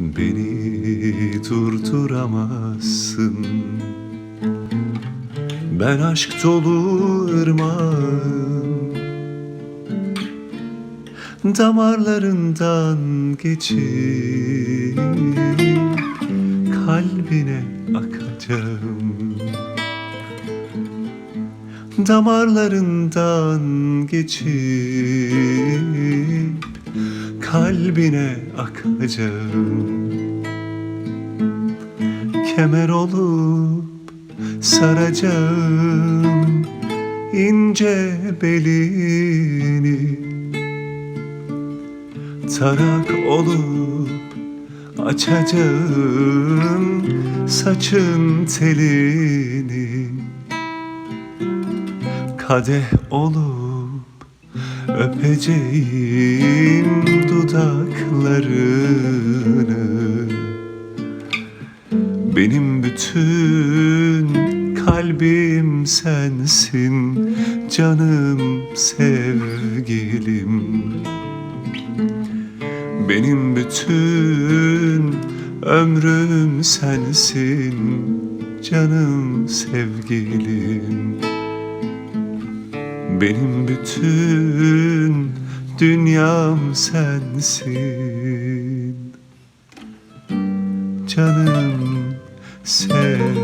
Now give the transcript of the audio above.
Beni durduramazsın. Ben aşk dolu ırmağım. Damarlarından geçip Kalbine akacağım. Damarlarından geçip kalbine akacağım Kemer olup saracağım ince belini. Tarak olup açacağım saçın telini. Kadeh olup öpeceğim dudaklarını. Benim bütün kalbim sensin canım sevgilim. Benim bütün ömrüm sensin canım sevgilim benim bütün dünyam sensin. Canım sevgilim.